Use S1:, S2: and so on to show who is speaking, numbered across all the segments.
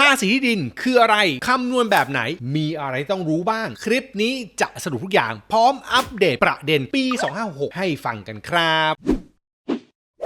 S1: ภาษีที่ดินคืออะไร คำนวณแบบไหน มีอะไรต้องรู้บ้าง คลิปนี้จะสรุปทุกอย่าง พร้อมอัปเดตประเด็นปี 256 ให้ฟังกันครับ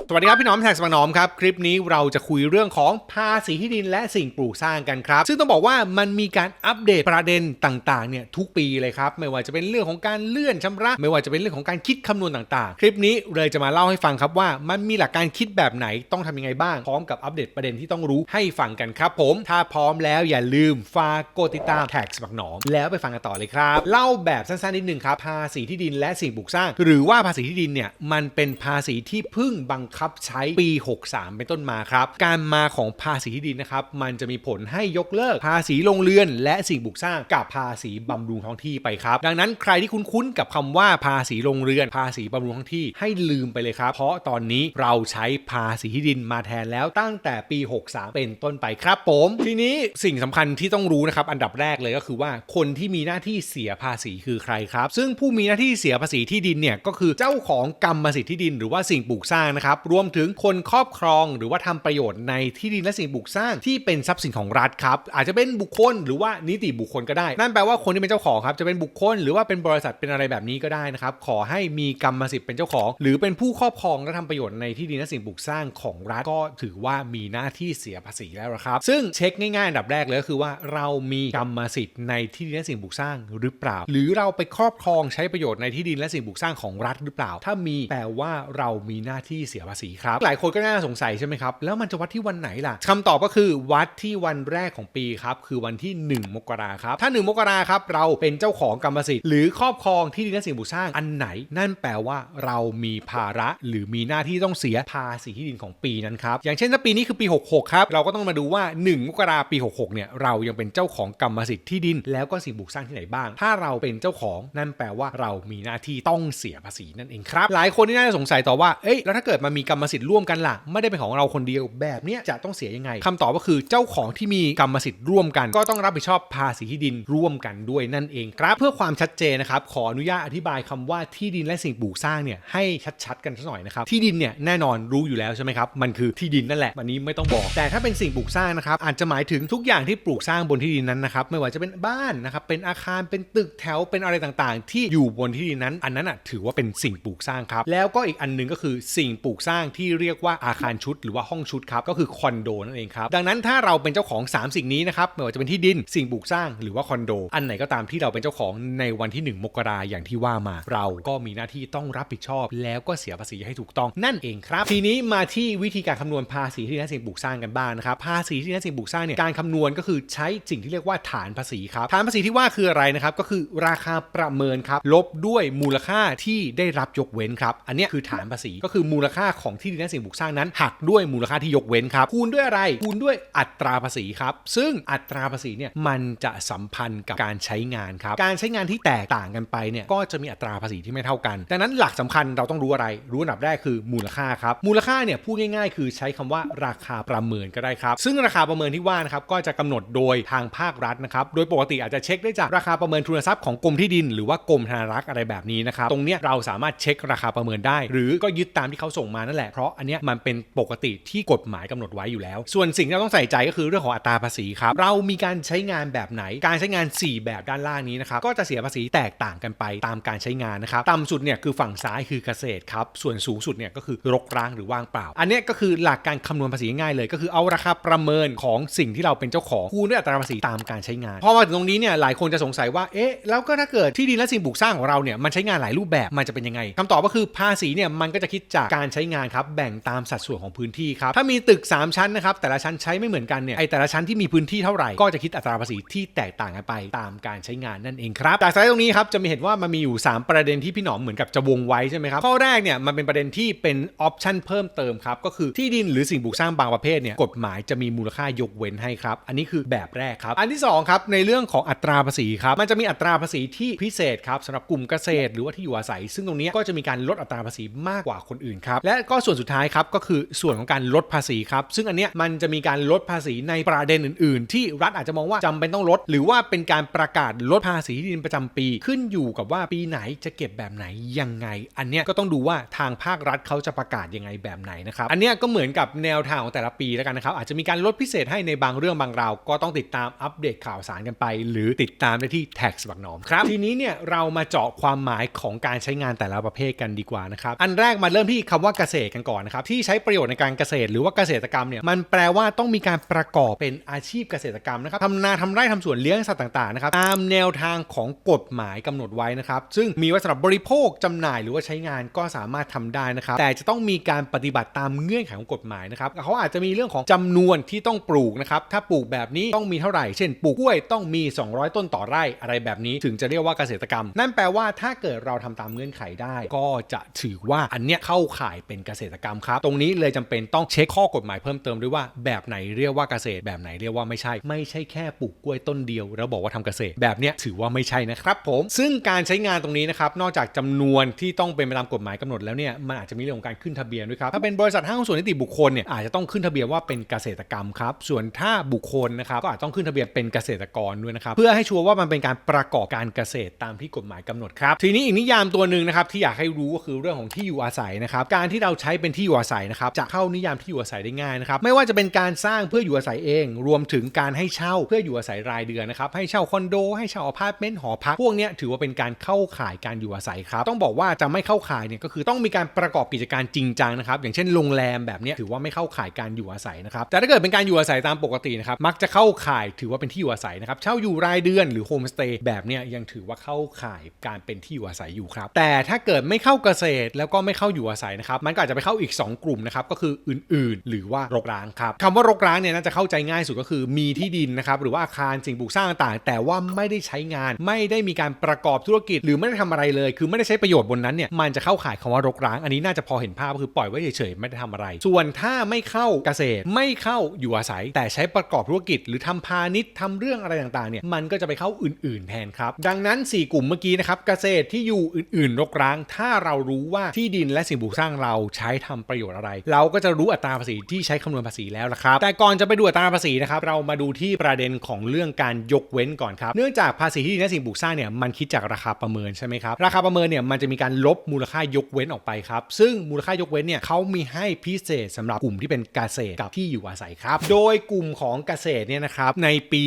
S1: สวัสดีครับพี่น้องแท็กสมานอมครับ คลิปนี้เราจะคุยเรื่องของภาษีที่ดินและสิ่งปลูกสร้างกันครับ ซึ่งต้องบอกว่ามันมีการอัปเดตประเด็นต่างๆเนี่ยทุกปีเลยครับ ไม่ว่าจะเป็นเรื่องของการเลื่อนชำระ ไม่ว่าจะเป็นเรื่องของการคิดคำนวณต่างๆ คลิปนี้เลยจะมาเล่าให้ฟังครับว่า มันมีหลักการคิดแบบไหนต้องทำยังไงบ้างพร้อมกับอัปเดตประเด็นที่ต้องรู้ให้ฟังกันครับ ผม ถ้าพร้อมแล้วอย่าลืมฝากกดติดตามแท็กสมัครหนอมแล้วไปฟังกันต่อเลยครับเล่าแบบสั้นๆนิดนึงครับภาษีที่ดินและสิ่งปลูกสร้าง หรือว่าภาษีที่ดินเนี่ยมันเป็นภาษีที่พิ่งบังคับใช้ปี 63 เป็นต้นมาครับ การมาของภาษีที่ดินนะครับ มันจะมีผลให้ยกเลิกภาษีโรงเรือน และสิ่งปลูกสร้างกับภาษีบำรุงท้องที่ไปครับ ดังนั้นใครที่คุ้นๆกับคำว่าภาษีโรงเรือน ภาษีบำรุงท้องที่ให้ลืมไปเลยครับ เพราะตอนนี้เราใช้ภาษีที่ดินมาแทนแล้วตั้งแต่ปี 63 เป็นต้นไปครับผมทีนี้สิ่งสำคัญที่ต้องรู้นะครับอันดับแรกเลยก็คือว่าคนที่มีหน้าที่เสียภาษีคือใครครับ ซึ่งผู้มีหน้าที่เสียภาษีที่ดินเนี่ยก็คือเจ้าของกรรมสิทธิ์ที่ดิน หรือว่าสิ่งปลูกสร้างนะครับรวมถึงคนครอบครอง หรือว่าทำประโยชน์ในที่ดินและสิ่งปลูกสร้างที่เป็นทรัพย์สินของรัฐครับ อาจจะเป็นบุคคลหรือว่านิติบุคคลก็ได้ นั่นแปลว่าคนที่เป็นเจ้าของครับจะเป็นบุคคล หรือว่าเป็นบริษัทเป็นอะไรแบบนี้ก็ได้นะครับ ขอให้มีกรรมสิทธิ์เป็นเจ้าของ หรือเป็นผู้ครอบครองและทำประโยชน์ในที่ดินและสิ่งปลูกสร้างของรัฐก็ถือว่ามีหน้าที่เสียภาษีแล้วครับ ซึ่งเช็คง่ายๆอันดับแรกเลยก็คือว่าเรามีกรรมสิทธิ์ในที่ดินและสิ่งปลูกสร้างหรือเปล่า หรือเราไปครอบครองใช้ประโยชน์ในที่ดินและสิ่งปลูกสร้างของรัฐหรือเปล่า ถ้ามีแปลว่าเรามีหน้าที่เสียภาษีครับ หลายคนก็น่าสงสัยใช่ไหมครับ แล้วมันจะวัดที่วันไหนล่ะคำตอบก็คือวัดที่วันแรกของปีครับ คือวันที่ 1 มกราครับ ถ้า 1 มกราครับ เราเป็นเจ้าของกรรมสิทธิ์หรือครอบครองที่ดินและสิ่งปลูกสร้างอันไหน นั่นแปลว่าเรามีภาระหรือมีหน้าที่ต้องเสียภาษีที่ดินของปีนั้นครับ อย่างเช่นถ้าปีนี้คือปี 66 ครับ เราก็ต้องมาดูว่า 1 มกราปี 66 เนี่ย เรายังเป็นเจ้าของกรรมสิทธิ์ที่ดิน แล้วก็สิ่งปลูกสร้างที่ไหนบ้าง ถ้าเราเป็นเจ้าของนั่นแปลว่าเรามีหน้าที่ต้องเสียภาษีนั่นเองครับ หลายคนที่น่าจะสงสัยต่อว่า เอ้ย แล้วถ้าเกิดมันมีกรรมสิทธิ์ร่วมกันล่ะ ไม่ได้เป็นของเราคนเดียวแบบเนี้ยจะต้องเสียยังไงคำตอบก็คือเจ้าของที่มีกรรมสิทธิ์ร่วมกัน ก็ต้องรับผิดชอบภาษีที่ดินร่วมกันด้วยนั่นเองครับ เพื่อความชัดเจนนะครับขออนุญาตอธิบายคำว่าที่ดินและสิ่งปลูกสร้างเนี่ยให้ชัดๆกันสักหน่อยนะครับที่ดินเนี่ยแน่นอนรู้อยู่แล้วใช่ไหมครับมันคือที่ดินนั่นแหละวันนี้ไม่ต้องบอก แต่ถ้าเป็นสิ่งปลูกสร้างนะครับอาจจะหมายถึงทุกอย่างที่ปลูกสร้างบนที่ดินนั้นนะครับไม่ว่าจะเป็นบ้านนะครับเป็นอาคารเป็นตึกแถวเป็นอะไรต่างๆ ที่อยู่บนที่ดินนั้น อันนั้นอะถือว่าเป็นสิ่งปลูกสร้างครับแล้วก็อีกอันนึงก็คือสิ่งปลูกสร้างที่เรียกว่าอาคารชุดหรือว่าห้องชุดครับก็คือคอนโดนั่นเองครับดังนั้นถ้าเราเป็นเจ้าของ 3 สิ่งนี้นะครับไม่ว่าจะเป็นที่ดินสิ่งปลูกสร้างหรือว่าคอนโด อันไหนก็ตามที่เราเป็นเจ้าของในวันที่ 1 มกราอย่างที่ว่ามา เราก็มีหน้าที่ต้องรับผิดชอบ แล้วก็เสียภาษีให้ถูกต้องนั่นเองครับ ทีนี้มาที่วิธีการคำนวณภาษีที่ดินและสิ่งปลูกสร้างกันบ้างนะครับภาษีที่ดินและสิ่งปลูกสร้างเนี่ยการคำนวณก็คือใช้สิ่งที่เรียกว่าฐานภาษีครับฐานภาษีที่ว่าคืออะไรนะครับก็คือราคาประเมินครับลบด้วยมูลค่าที่ได้รับยกเว้นครับอันนี้คือฐานภาษีก็คือมูลค่าของที่ดินและสิ่งปลูกสร้างนั้น หักด้วยมูลค่าที่ยกเว้นครับ คูณด้วยอะไร คูณด้วยอัตราภาษีครับ ซึ่งอัตราภาษีเนี่ยมันจะสัมพันธ์กับการใช้งานครับ การใช้งานที่แตกต่างกันไปเนี่ยก็จะมีอัตราภาษีที่ไม่เท่ากัน ดังนั้นหลักสำคัญเราต้องรู้อะไร รู้อันดับแรกคือมูลค่าครับ มูลค่าเนี่ยพูดง่ายๆ คือใช้คำว่าราคาประเมินก็ได้ครับ ซึ่งราคาประเมินที่ว่านะครับก็จะกำหนดโดยทางภาครัฐนะครับ โดยปกติอาจจะเช็คได้จากราคาประเมินทุนทรัพย์ของกรมที่ดิน หรือว่ากรมธนารักษ์อะไรแบบนี้นะครับ ตรงเนี้ยเราสามารถเช็คราคาประเมินได้ หรือก็ยึดตามที่เขาส่งมานั่นแหละเพราะอันเนี้ยมันเป็นปกติที่กฎหมายกำหนดไว้อยู่แล้ว ส่วนสิ่งที่เราต้องใส่ใจก็คือเรื่องของอัตราภาษีครับเรามีการใช้งานแบบไหน การใช้งาน 4 แบบด้านล่างนี้นะครับก็จะเสียภาษีแตกต่างกันไปตามการใช้งานนะครับต่ำสุดเนี่ยคือฝั่งซ้ายคือเกษตรครับส่วนสูงสุดเนี่ยก็คือรกร้างหรือว่างเปล่า อันนี้ก็คือหลักการคำนวณภาษีง่ายเลย ก็คือเอาราคาประเมินของสิ่งที่เราเป็นเจ้าของคูณด้วยอัตราภาษีตามการใช้งานพอมาถึงตรงนี้เนี่ยหลายคนจะสงสัยว่าเอ๊ะแล้วก็ถ้าเกิดที่ดินและสิ่งปลูกสร้างของเราเนี่ยมันใช้งานหลายรูปแบบมันจะเป็นยังไงคำตอบก็คือภาษีเนี่ยมันก็จะคิดจากการใช้งานครับแบ่งตามสัดส่วนของพื้นที่ครับถ้ามีตึก 3 ชั้นนะครับแต่ละชั้นใช้ไม่เหมือนกันเนี่ยไอแต่ละชั้นที่มีพื้นที่เท่าไหร่ก็จะคิดอัตราภาษีที่แตกต่างกันไปตามการใช้งานนั่นเองครับจากสไลด์ตรงนี้ครับจะมีเห็นว่ามันมีอยู่ 3 ประเด็นที่พี่หนอมเหมือนกับจะวงไว้ใช่ไหมครับข้อแรกเนี่ยมันเป็นประเด็นที่เป็นออปชันเพิ่มเติมครับก็คือที่ดินหรือสิ่งปลูกสร้างบางประเภทเนี่ยกฎหมายจะมีมูลค่ายกเว้นให้ครับอันนี้คือแบบแรกครับ อันที่สองครับในเรื่องของอัตราภาษีครับมันจะมีอัตราภาษีที่พิเศษครับสำหรับกลุ่มเกษตร หรือว่าที่อยู่อาศัย ซึ่งตรงนี้ก็จะมีการลดอัตราภาษีมากกว่าคนอื่นครับและก็ส่วนสุดท้ายครับก็คือส่วนของการลดภาษีครับซึ่งอันเนี้ยมันจะมีการลดภาษีในประเด็นอื่น ๆ ที่รัฐอาจจะมองว่าจำเป็นต้องลด หรือว่าเป็นการประกาศลดภาษีที่ดินประจำปี ขึ้นอยู่กับว่าปีไหนจะเก็บแบบไหนยังไง อันเนี้ยก็ต้องดูว่าทางภาครัฐเขาจะประกาศยังไงแบบไหนนะครับอันเนี้ยก็เหมือนกับแนวทางของแต่ละปีแล้วกันนะครับอาจจะมีการลดพิเศษให้ในบางเรื่องบางราวก็ต้องติดตามอัปเดตข่าวสารกันไป หรือติดตามได้ที่แท็กสบักหนอมครับทีนี้เนี่ยเรามาเจาะความหมายของการใช้งานแต่ละประเภทกันดีกว่านะครับอันแรกมาเริ่มที่คำว่าเกษตรกันก่อนนะครับที่ใช้ประโยชน์ในการเกษตรหรือว่าเกษตรกรรมเนี่ยมันแปลว่าต้องมีการประกอบเป็นอาชีพเกษตรกรรมนะครับทำนาทำไร่ทำสวนเลี้ยงสัตว์ต่างๆนะครับตามแนวทางของกฎหมายกำหนดไว้นะครับซึ่งมีไว้สำหรับบริโภคจำหน่ายหรือว่าใช้งานก็สามารถทำได้นะครับแต่จะต้องมีการปฏิบัติตามเงื่อนไขของกฎหมายนะครับเขาอาจจะมีเรื่องของจำนวนที่ต้องปลูกนะครับถ้าปลูกแบบนี้ต้องมีเท่าไหร่ เช่นปลูกกล้วยต้องมี 200 ต้นต่อไร่อะไรแบบนี้ถึงจะเรียกว่าเกษตรกรรม นั่นแปลว่าถ้าเกิดเราทำตามเงื่อนไขได้ ก็จะถือว่าอันเนี้ยเข้าข่ายเป็นเกษตรกรรมครับ ตรงนี้เลยจำเป็นต้องเช็คข้อกฎหมายเพิ่มเติมด้วยว่าแบบไหนเรียกว่าเกษตร แบบไหนเรียกว่าไม่ใช่ ไม่ใช่แค่ปลูกกล้วยต้นเดียว แล้วบอกว่าทำเกษตรแบบเนี้ยถือว่าไม่ใช่นะครับผมซึ่งการใช้งานตรงนี้นะครับนอกจากจำนวนที่ต้องเป็นไปตามกฎหมายกำหนดแล้วเนี่ยมันอาจจะมีเรื่องของการขึ้นทะเบียนด้วยครับถ้าเป็นบริษัทห้างส่วนนิติบุคคลเนี่ยอาจจะต้องขึ้นทะเบียนว่าเป็นเกษตรกรรมครับส่วนถ้าบุคคลนะครับก็อาจต้องขึ้นทะเบียนเป็นเกษตรกรด้วยนะครับเพื่อให้ชัวร์ว่ามันเป็นการประกอบการเกษตรตามที่กฎหมายกำหนดครับทีนี้อีกนิยามตัวหนึ่งนะครับที่อยากให้รู้ก็คือเรื่องของที่อยู่อาศัยนะครับการที่เราใช้เป็นที่อยู่อาศัยนะครับจะเข้านิยามที่อยู่อาศัยได้ง่ายนะครับไม่ว่าจะเป็นการสร้างเพื่ออยู่อาศัยเอง รวมถึงการให้เช่าเพื่ออยู่อาศัยรายเดือนนะครับให้เช่าคอนโดให้เช่าอพาร์ตเมนต์หอพักพวกนี้ถือว่าเป็นการเข้าข่ายการอยู่อาศัยครับต้องบอกว่าจะไม่เข้าข่ายเนี่ยก็คือต้องมีการประกอบกิจการจริงจังนะครับอย่างเช่นโรงแรมแบบนี้ถือว่าไม่เข้าข่ายการอยู่อาศัยนะครับแต่ถ้าเกิดเป็นการอยู่อาศัยตามปกตินะครับมักจะเข้าข่ายถือว่าเป็นที่อยู่อาศัยนะครับเช่าอยู่รายเดือนหรือโฮมสเตย์แบบเนี้ยยังถือว่าเข้าข่ายการเป็นที่อยู่อาศัยอยู่ครับแต่ถ้าเกิดไม่เข้าเกษตรแล้วก็ไม่เข้าอยู่อาศัยนะครับมันก็อาจจะไปเข้าอีก 2 กลุ่มนะครับก็คืออื่นๆ หรือว่ารกร้างครับคำว่ารกร้างเนี่ยน่าจะเข้าใจง่ายสุดก็คือมีที่ดินนะครับหรือว่าอาคารสิ่งปลูกสร้างต่างๆแต่ว่าไม่ได้ใช้งาน ไม่ได้มีการประกอบธุรกิจ หรือไม่ได้ทำอะไรเลย คือไม่ได้ใช้ประโยชน์บนนั้นเนี่ยมันจะเข้าข่ายคำว่ารกร้าง อันนี้น่าจะพอเห็นภาพก็คือปล่อยไว้เฉยๆไม่ได้ทำอะไร ส่วนถ้าไม่เข้าเกษตร ไม่เข้าอยู่อาศัย แต่ใช้ประกอบธุรกิจ หรือทำพาณิชย์ทำเรื่องอะไรต่างๆเนี่ยมันก็จะไปเข้าอื่น ๆแทนครับดังนั้น 4 กลุ่มเมื่อกี้นะครับเกษตรที่อยู่อื่นๆ รกร้าง ถ้าเรารู้ว่าที่ดินและสิ่งปลูกสร้างเราใช้ทำประโยชน์อะไร เราก็จะรู้อัตราภาษีที่ใช้คำนวณภาษีแล้วละครับ แต่ก่อนจะไปดูอัตราภาษีนะครับเรามาดูที่ประเด็นของเรื่องการยกเว้นก่อนครับ เนื่องจากภาษีที่ดินและสิ่งปลูกสร้างเนี่ยมันคิดจากราคาประเมินใช่ไหมครับราคาประเมินเนี่ยมันจะมีการลบมูลค่ายกเว้นออกไปครับซึ่งมูลค่ายกเว้นเนี่ยเขามีให้พิเศษสำหรับกลุ่มที่เป็นเกษตรกับที่อยู่อาศัยครับ โดยกลุ่มของเกษตรเนี่ยนะครับในปี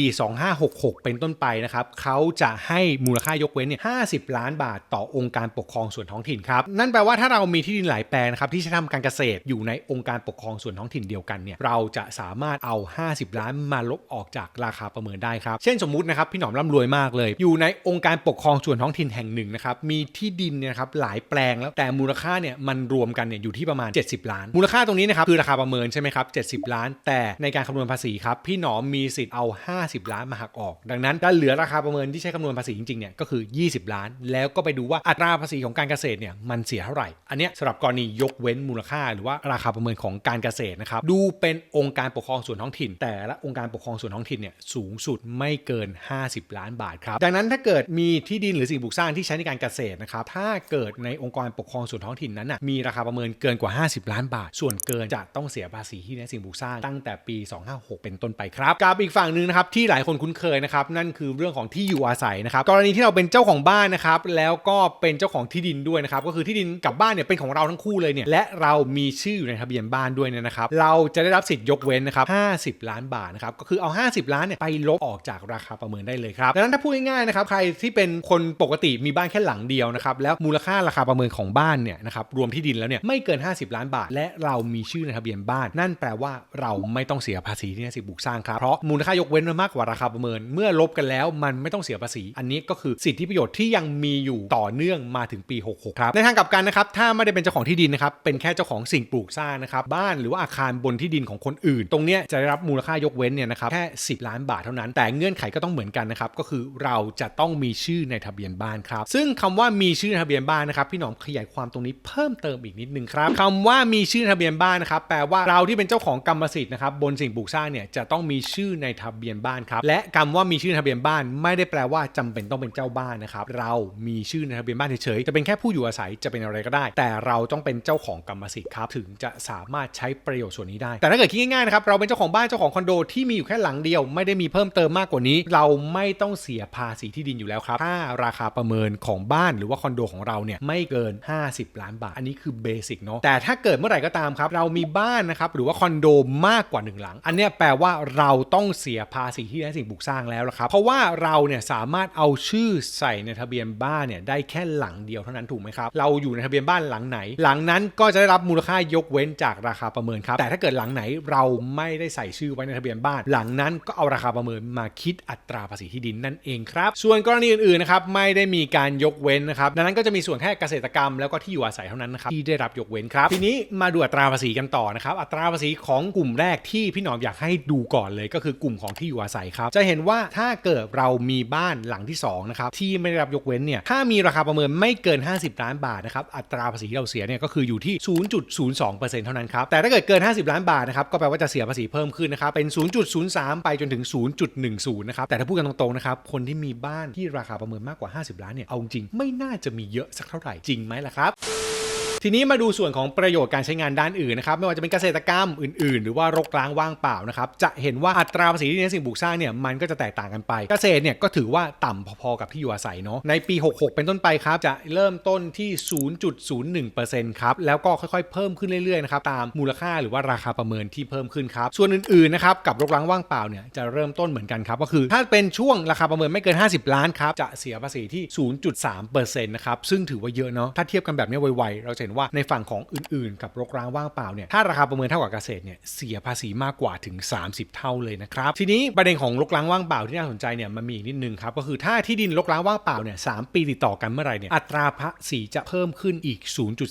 S1: 2566 เป็นต้นไปนะครับเขาจะให้มูลค่ายกเว้นเนี่ย50 ล้านบาทต่อองค์การปกครองส่วนท้องถิ่นครับนั่นแปลว่าถ้าเรามีที่ดินหลายแปลงนะครับที่ใช้ทำการเกษตรอยู่ในองค์การปกครองส่วนท้องถิ่นเดียวกันเนี่ยเราจะสามารถเอา 50 ล้านมาลบออกจากราคาประเมินได้ครับ เช่นสมมุตินะครับพี่หนอมร่ำรวยมากเลย อยู่ในองค์การปกครองส่วนท้องถิ่นแห่งหนึ่งนะครับมีที่ดินเนี่ยนะครับหลายแปลงแล้วแต่มูลค่าเนี่ยมันรวมกันเนี่ยอยู่ที่ประมาณ 70 ล้าน มูลค่าตรงนี้นะครับคือราคาประเมินใช่ไหมครับ 70 ล้าน แต่ในการคำนวณภาษีครับพี่หนอมมีสิทธิ์เอา 50 ล้านมาหักออก ดังนั้นถ้าเหลือราคาประเมินที่ใช้คำนวณภาษีจริงๆเนี่ยก็คือ 20 ล้าน แล้วก็ไปดูว่าอัตราภาษีของการเกษตรเนี่ยมันเสียเท่าไหร่ อันเนี้ยสำหรับกรณียกเว้นมูลค่า หรือว่าราคาประเมินของการเกษตรนะครับดูเป็นองค์การปกครองส่วนท้องถิ่น แต่ละองค์การปกครองส่วนท้องถิ่นเนี่ยสูงสุดไม่เกิน 50 ล้านบาทครับดังนั้นถ้าเกิดมีที่ดินหรือสิ่งปลูกสร้างที่ใช้ในการเกษตรนะครับถ้าเกิดในองค์กรปกครองส่วนท้องถิ่นนั้นนะมีราคาประเมินเกินกว่า 50 ล้านบาท ส่วนเกินจะต้องเสียภาษีที่ในสิ่งปลูกสร้างตั้งแต่ปี 256 เป็นต้นไปครับกับอีกฝั่งหนึ่งนะครับที่หลายคนคุ้นเคยนะครับนั่นคือเรื่องของที่อยู่อาศัยนะครับกรณีที่เราเป็นเจ้าของบ้านนะครับแล้วก็เป็นเจ้าของที่ดินด้วยนะครับก็คือที่ดินกับบ้านเนี่ยเป็นของเราทั้งคู่เลยเนี่ยและเรามีชื่ออยู่ในทะเบียนบ้านด้วยเนี่ยนะครับเราจะได้รับสิทธิ์ยกเว้นนะครับ 50 ล้านบาทนะครับก็คือเอา 50 ล้านเนี่ยไปลบออกจากราคาประเมินได้เลยครับดังนั้นถ้าพูดง่ายๆนะครับใครที่เป็นคนปกติมีบ้านแค่หลังเดียวนะครับแล้วมูลค่าราคาประเมินของบ้านเนี่ยนะครับรวมที่ดินแล้วเนี่ยไม่เกิน 50 ล้านบาท และเรามีชื่อในทะเบียนบ้าน นั่นแปลว่าเราไม่ต้องเสียภาษีที่นสิทธิบุกสร้างครับเพราะมูลค่ายกเว้นมันมากกว่าราคาประเมิน เมื่อลบกันแล้วมันไม่ต้องเสียภาษี อันนี้ก็คือสิทธิประโยชน์ที่ยังมีอยู่ต่อเนื่องมาถึงปี 66 ครับในทางกลับกันนะครับถ้าไม่ได้เป็นเจ้าของที่ดินนะครับเป็นแค่เจ้าของสิ่งปลูกสร้างนะครับบ้านหรือว่าอาคารบนที่ดินของคนอื่น ตรงเนี้ยจะได้รับมูลค่ายกเว้นเนี่ยนะครับแค่ 10 ล้านบาทเท่านั้น แต่เงื่อนไขก็ต้องเหมือนกันนะครับก็คือเราจะต้องมีชื่อในทะเบียนบ้านครับซึ่งคำว่ามีชื่อในทะเบียนบ้านนะครับพี่หนอมขยายความตรงนี้เพิ่มเติมอีกนิดนึงครับคำว่ามีชื่อในทะเบียนบ้านนะครับแปลว่าเราที่เป็นเจ้าของกรรมสิทธิ์นะครับบนสิ่งปลูกสร้างเนี่ยจะต้องมีชื่อในทะเบียนบ้านครับและคำว่ามีชื่อในทะเบียนบ้าน ไม่ได้แปลว่าจำเป็นต้องเป็นเจ้าบ้านนะครับเรามีชื่อในทะเบียนบ้านเฉยๆจะเป็นแค่ผู้อยู่อาศัยจะเป็นอะไรก็ได้ แต่เราต้องเป็นเจ้าของกรรมสิทธิ์ครับถึงจะสามารถใช้ประโยชน์ส่วนนี้ได้ แต่ถ้าเกิดคิดง่ายๆนะครับเราเป็นเจ้าของบ้านเจ้าของคอนโดที่มีอยู่แค่หลังเดียว ไม่ได้มีเพิ่มเติมมากกว่านี้ เราไม่ต้องเสียภาษีที่ดินอยู่แล้วครับถ้าราคาประเมินของบ้านหรือว่าคอนโดของเราเนี่ยไม่เกิน 50 ล้านบาท อันนี้คือเบสิกเนาะแต่ถ้าเกิดเมื่อไหร่ก็ตามครับเรามีบ้านนะครับหรือว่าคอนโดมากกว่าหนึ่งหลัง อันนี้แปลว่าเราต้องเสียภาษีที่ดินและสิ่งปลูกสร้างแล้วละครับเพราะว่าเราเนี่ยสามารถเอาชื่อใส่ในทะเบียนบ้านเนี่ยได้แค่หลังเดียวเท่านั้นถูกไหมครับเราอยู่ในทะเบียนบ้านหลังไหน หลังนั้นก็จะได้รับมูลค่ายกเว้นจากราคาประเมินครับ แต่ถ้าเกิดหลังไหนเราไม่ได้ใส่ชื่อไว้ในทะเบียนบ้าน หลังนั้นก็เอาราคาประเมินมาคิดอัตราภาษีที่ดินนั่นเองครับ ส่วนกรณีอื่นๆนะครับไม่ได้มีการยกเว้นนะครับดังนั้นก็จะมีส่วนแค่เกษตรกรรมแล้วก็ที่อยู่อาศัยเท่านั้นนะครับที่ได้รับยกเว้นครับ ทีนี้มาดูอัตราภาษีกันต่อนะครับอัตราภาษีของกลุ่มแรกที่พี่หนอมอยากให้ดูก่อนเลย ก็คือกลุ่มของที่อยู่อาศัยครับจะเห็นว่าถ้าเกิดเรามีบ้านหลังที่สองนะครับที่ไม่ได้รับยกเว้นเนี่ยถ้ามีราคาประเมินไม่เกิน 50 ล้านบาทนะครับอัตราภาษีเราเสียเนี่ยก็คืออยู่ที่ 0.02%เท่านั้นครับ แต่ถ้าเกิดเกิน 50 ล้านบาทนะครับ ก็แปลว่าจะเสียภาษีเพิ่มขึ้นนะครับ เป็น 0.03 ไปจนถึง 0.10 นะครับ แต่ถ้าพูดกันตรงๆ นะครับ คนที่มีบ้านที่ราคาประเมินมากกว่า 50 ล้านเนี่ย เอาจริงไม่น่าจะมีเยอะสักเท่าไหร่ จริงไหมล่ะครับ ทีนี้มาดูส่วนของประโยชน์การใช้งานด้านอื่นนะครับไม่ว่าจะเป็นเกษตรกรรมอื่นๆ หรือว่ารกร้างว่างเปล่านะครับจะเห็นว่าอัตราภาษีที่ดินและสิ่งปลูกสร้างเนี่ยมันก็จะแตกต่างกันไป เกษตรเนี่ยก็ถือว่าต่ำพอๆกับที่อยู่อาศัยเนาะในปี 66 เป็นต้นไปครับจะเริ่มต้นที่ 0.01%ครับแล้วก็ค่อยๆ เพิ่มขึ้นเรื่อยๆนะครับตามมูลค่าหรือว่าราคาประเมินที่เพิ่มขึ้นครับส่วนอื่นๆนะครับกับรกร้างว่างเปล่าเนี่ยจะเริ่มต้นเหมือนกันครับก็คือถ้าเป็นช่วงราคาประเมินไม่เกิน 50 ล้านครับจะเสียภาษีที่ 0.3%นะครับซึ่งถือว่าเยอะเนาะถ้าเทียบกันแบบนี้ไวๆเราจะเห็นว่าในฝั่งของอื่นๆ กับรกร้างว่างเปล่าเนี่ยถ้าราคาประเมินเท่ากับเกษตรเนี่ยเสียภาษีมากกว่าถึง 30 เท่าเลยนะครับทีนี้ประเด็นของรกร้างว่างเปล่าที่น่าสนใจเนี่ยมันมีอีกนิดนึงครับก็คือถ้าที่ดินรกร้างว่างเปล่าเนี่ยสปีติดต่อกันเมื่อไหร่เนี่ยอัตราภาษีจะเพิ่มขึ้นอีก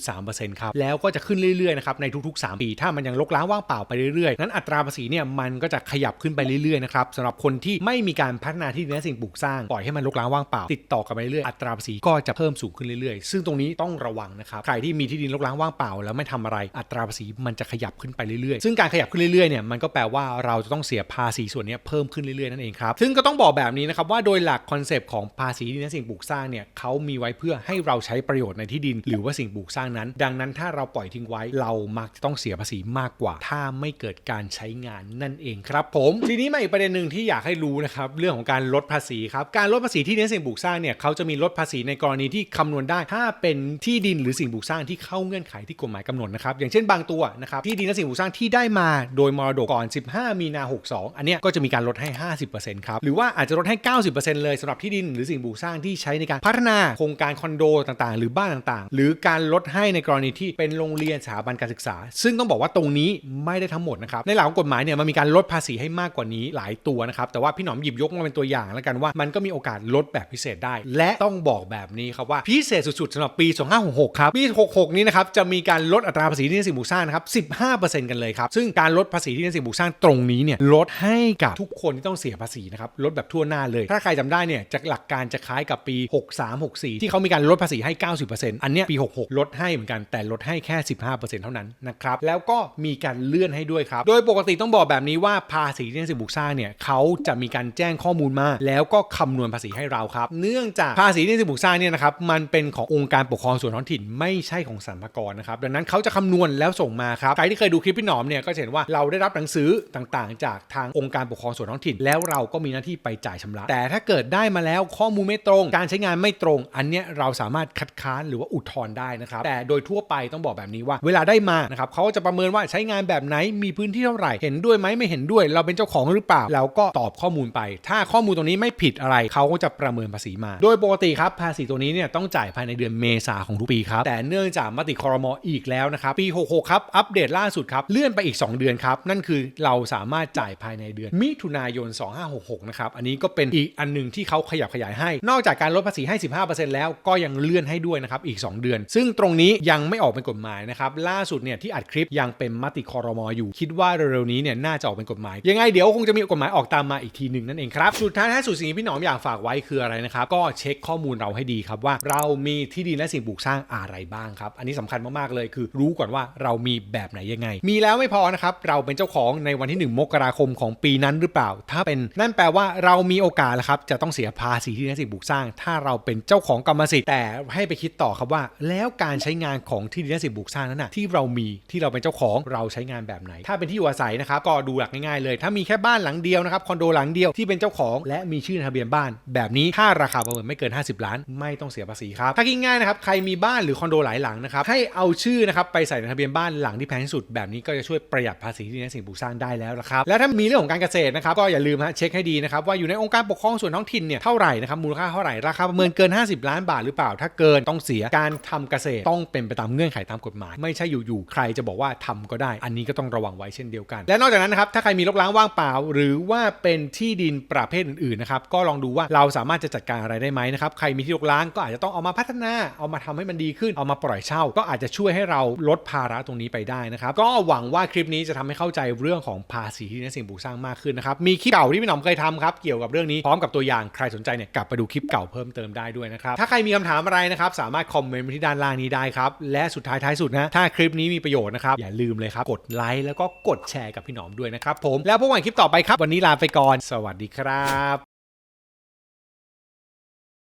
S1: 0.3%ครับแล้วก็จะขึ้นเรื่อยๆนะครับในทุกๆ 3 ปี ถ้ามันยังรกร้างว่างเปล่าไปเรื่อยๆนั้นอัตราภาษีเนี่ยมันก็จะขยับขึ้นไปเรื่อยๆนะครับสำหรับคนที่ไม่มีการพัฒนาที่ดินและสิ่งปลูกสร้างปล่อยให้มันรกร้างว่างเปล่าติดต่อกันไปเรื่อยๆอัตราภาษีก็จะเพิ่มสูงขึ้นเรื่อยๆ ซึ่งตรงนี้ต้องระวังนะครับใครที่มีที่ดินรกร้างว่างเปล่า แล้วไม่ทำอะไรอัตราภาษีมันจะขยับขึ้นไปเรื่อยๆ ซึ่งการขยับขึ้นเรื่อยๆเนี่ยมันก็แปลว่าเราจะต้องเสียภาษีส่วนนี้เพิ่มขึ้นเรื่อยๆนั่นเองครับซึ่งก็ต้องบอกแบบนี้นะครับว่าโดยหลักคอนเซปต์ของภาษีที่ดินและสิ่งปลูกสร้างเนี่ยเขามีไว้เพื่อให้เราใช้ประโยชน์ในที่ดิน หรือว่าสิ่งปลูกสร้างนั้น ดังนั้นถ้าเราปล่อยทิ้งไว้เรามักจะต้องเสียภาษีมากกว่า ถ้าไม่เกิดการใช้งานนั่นเองครับผมทีนี้มาอีกประเด็นหนึ่งที่อยากให้รู้นะครับเรื่องของการลดภาษีครับการลดภาษีที่ดินสิ่งปลูกสร้างเนี่ยเขาจะมีลดภาษีในกรณีที่คำนวณได้ ถ้าเป็นที่ดินหรือสิ่งปลูกสร้างที่เข้าเงื่อนไขที่กฎหมายกำหนดนะครับอย่างเช่นบางตัวนะครับที่ดินและสิ่งปลูกสร้างที่ได้มาโดยมรดกก่อน 15 มีนา 62 อันเนี้ยก็จะมีการลดให้ 50%ครับหรือว่าอาจจะลดให้ 90%เลยสำหรับที่ดินหรือสิ่งปลูกสร้างที่ใช้ในการพัฒนาโครงการคอนโดต่างๆ หรือบ้านต่างๆ หรือการลดให้ในกรณีที่เป็นโรงเรียนสถาบันการศึกษา ซึ่งต้องบอกว่าตรงนี้ไม่ได้ทั้งหมดนะครับในหลักของกฎหมายเนี่ยมันมีการลดภาษีให้มากกว่านี้หลายตัวนะครับแต่ว่าพี่หนอมหยิบยกมาเป็นตัวอย่างแล้วกันว่า มันก็มีโอกาสลดแบบพิเศษได้ และต้องบอกแบบนี้ครับว่าพิเศษสุดๆสำหรับปี 2566 ครับปี 66นี้นะครับจะมีการลดอัตราภาษีที่ดินสิ่งปลูกสร้างนะครับ15%กันเลยครับ ซึ่งการลดภาษีที่ดินสิ่งปลูกสร้างตรงนี้เนี่ยลดให้กับทุกคนที่ต้องเสียภาษีนะครับลดแบบทั่วหน้าเลย ถ้าใครจำได้เนี่ยจากหลักการจะคล้ายกับปี 63 64 ที่เขามีการลดภาษีให้ 90%อันเนี้ยปี 66 ลดให้เหมือนกันแต่ลดให้แค่ 15%เท่านั้นนะครับแล้วก็มีการเลื่อนให้ด้วยครับโดยปกติต้องบอกแบบนี้ว่าภาษีที่ดินสิ่งปลูกสร้างเนี่ยเขาจะมีการแจ้งข้อมูลมา แล้วก็คำนวณภาษีให้เราครับ เนื่องจากภาษีที่ดินสิ่งปลูกสร้างเนี่ยนะครับมันเป็นขององค์การปกครองส่วนท้องถิ่นไม่ใช่ของสรรพากรนะครับดังนั้นเขาจะคำนวณแล้วส่งมาครับใครที่เคยดูคลิปพี่หนอมเนี่ยก็จะเห็นว่าเราได้รับหนังสือต่างๆ จากทางองค์การปกครองส่วนท้องถิ่น แล้วเราก็มีหน้าที่ไปจ่ายชำระ แต่ถ้าเกิดได้มาแล้วข้อมูลไม่ตรง การใช้งานไม่ตรง อันเนี้ยเราสามารถคัดค้านหรือว่าอุทธรณ์ได้นะครับแต่โดยทั่วไปต้องบอกแบบนี้ว่า เวลาได้มานะครับเขาก็จะประเมินว่าใช้งานแบบไหนมีพื้นที่เท่าไหร่เห็นด้วยไหมไม่เห็นด้วย เราเป็นเจ้าของหรือเปล่า เราก็ตอบข้อมูลไป ถ้าข้อมูลตรงนี้ไม่ผิดอะไรเขาก็จะประเมินภาษีมา โดยปกติครับภาษีตัวนี้เนี่ยต้องจ่ายภายในเดือนเมษาของทุกปีครับแต่เนื่องจากมติคอรมออีกแล้วนะครับ ปี 66 ครับ อัปเดตล่าสุดครับ เลื่อนไปอีก 2 เดือนครับ นั่นคือเราสามารถจ่ายภายในเดือน มิถุนายน 2566 นะครับ อันนี้ก็เป็นอีกอันหนึ่งที่เขาขยับขยายให้ นอกจากการลดภาษีให้ 15%แล้วก็ยังเลื่อนให้ด้วยนะครับอีก 2 เดือน ซึ่งตรงนี้ยังไม่ออกเป็นกฎหมายนะครับล่าสุดเนี่ยที่อัดคลิปยังเป็นมติคอรมออยู่ คิดว่าเร็วๆนี้เนี่ยน่าจะออกเป็นกฎหมาย ยังไงเดี๋ยวคงจะมีกฎหมายออกตามมาอีกทีหนึ่งนั่นเองครับสุดท้ายท้ายสุดสิ่งที่พี่หนอมอยากฝากไว้คืออะไรนะครับก็เช็คข้อมูลเราให้ดีครับว่า เรามีที่ดินและสิ่งปลูกสร้างอะไรบ้างครับอันนี้สำคัญมากๆเลยคือ รู้ก่อนว่าเรามีแบบไหนยังไง มีแล้วไม่พอนะครับเราเป็นเจ้าของในวันที่ 1 มกราคมของปีนั้นหรือเปล่า ถ้าเป็นนั่นแปลว่าเรามีโอกาสแล้วครับจะต้องเสียภาษีที่ดินและสิ่งปลูกสร้าง ถ้าเราเป็นเจ้าของกรรมสิทธิ์แต่ให้ไปคิดต่อครับว่า แล้วการใช้งานของที่ดินและสิ่งปลูกสร้างนั้นนะที่เรามีที่เราเป็นเจ้าของเราใช้งานแบบไหน ถ้าเป็นที่อยู่อาศัยนะครับก็ดูหลักง่ายๆเลย ถ้ามีแค่บ้านหลังเดียวนะครับคอนโดหลังเดียวที่เป็นเจ้าของ และมีชื่อทะเบียนบ้าน แบบนี้ถ้าราคาประเมินไม่เกิน 50 ล้าน ไม่ต้องเสียภาษีครับถ้าคิดง่ายนะครับใครมีบ้านหรือคอนโดหลายหลังนะครับให้เอาชื่อนะครับไปใส่ในทะเบียนบ้านหลังที่แพงที่สุดแบบนี้ก็จะช่วยประหยัดภาษีที่ดินและสิ่งปลูกสร้างได้แล้วละครับและถ้ามีเรื่องของการเกษตรนะครับก็อย่าลืมฮะเช็คให้ดีนะครับว่าอยู่ในองค์การปกครองส่วนท้องถิ่นเนี่ยเท่าไหร่นะครับมูลค่าเท่าไหร่ราคาประเมินเกิน 50 ล้านบาทหรือเปล่า ถ้าเกินต้องเสียการทำเกษตรต้องเป็นไปตามเงื่อนไขตามกฎหมาย ไม่ใช่อยู่ๆใครจะบอกว่าทำก็ได้ อันนี้ก็ต้องระวังไว้เช่นเดียวกัน และนอกจากนั้นนะครับถ้าใครมีรกร้างว่างเปล่า หรือว่าเป็นที่ดินประเภทอื่นๆนะครับก็ลองดูว่าเราสามารถจะจัดการอะไรได้ไหมนะครับใครมีที่รกร้างก็อาจจะต้องเอามาพัฒนาเอามาทำให้มันดีขึ้นเอามาปล่อยเช่า ก็อาจจะช่วยให้เราลดภาระตรงนี้ไปได้นะครับก็หวังว่าคลิปนี้จะทำให้เข้าใจเรื่องของภาษีที่ดินสิ่งปลูกสร้างมากขึ้นนะครับมีคลิปเก่าที่พี่หนอมเคยทำครับเกี่ยวกับเรื่องนี้พร้อมกับตัวอย่างใครสนใจเนี่ยกลับไปดูคลิปเก่าเพิ่มเติมได้ด้วยนะครับถ้าใครมีคำถามอะไรนะครับสามารถคอมเมนต์มาที่ด้านล่างนี้ได้ครับและสุดท้ายท้ายสุดนะถ้าคลิปนี้มีประโยชน์นะครับอย่าลืมเลยครับกดไลค์แล้วก็กดแชร์กับพี่หนอมด้วยนะครับผมแล้วพบกันคลิปต่อไปครับ วันนี้ลาไปก่อน สวัสดีครับ